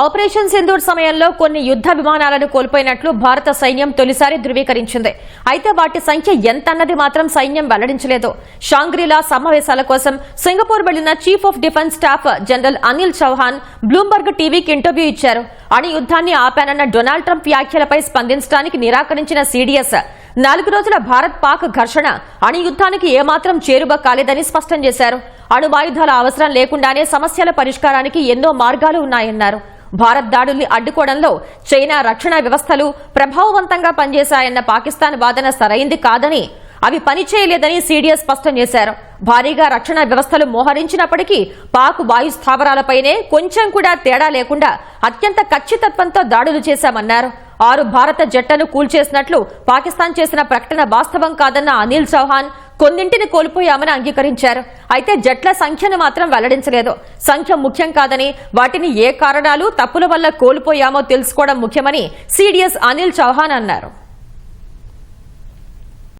Operation Sindoor సమయంలో కొన్ని యుద్ధ విమానాలను కోల్పోయినట్లు భారత సైన్యం తొలిసారి ధృవీకరించింది. అయితే వాటి సంఖ్య ఎంతన్నది మాత్రం సైన్యం వెల్లడించలేదు. షాంగ్రీలా సమావేశాల కోసం సింగపూర్ వెళ్ళిన chief of defence staff general Anil Chauhan Bloomberg టీవీకి ఇంటర్వ్యూ ఇచ్చారు. అణు యుద్ధాన్ని ఆపానన్న డొనాల్డ్ ట్రంప్ వ్యాఖ్యలపై స్పందించడానికి నిరాకరించిన సీడీఎస్ నాలుగు రోజుల భారత్ పాక్ ఘర్షణ అణు యుద్ధానికి ఏమాత్రం చేరువ కాలేదని స్పష్టం చేశారు. అణువాయుధాల అవసరం లేకుండానే సమస్యల పరిష్కారానికి ఎన్నో మార్గాలు ఉన్నాయన్నారు. భారత్ దాడుల్ని అడ్డుకోవడంలో చైనా రక్షణ వ్యవస్థలు ప్రభావవంతంగా పనిచేశాయన్న పాకిస్తాన్ వాదన సరైంది కాదని అవి పనిచేయలేదని సీడీఎస్ స్పష్టం చేశారు. భారీగా రక్షణ వ్యవస్థలు మోహరించినప్పటికీ పాక్ వాయు స్థావరాలపైనే కొంచెం కూడా తేడా లేకుండా అత్యంత ఖచ్చితత్వంతో దాడులు చేశామన్నారు. ఆరు భారత జట్టను కూల్చేసినట్లు పాకిస్తాన్ చేసిన ప్రకటన వాస్తవం కాదన్న అనిల్ చౌహాన్ కొన్నింటిని కోల్పోయామని అంగీకరించారు. అయితే జట్ల సంఖ్యను మాత్రం వెల్లడించలేదు. సంఖ్య ముఖ్యం కాదని వాటిని ఏ కారణాలు తప్పుల వల్ల కోల్పోయామో తెలుసుకోవడం ముఖ్యమని సీడీఎస్ అనిల్ చౌహాన్ అన్నారు.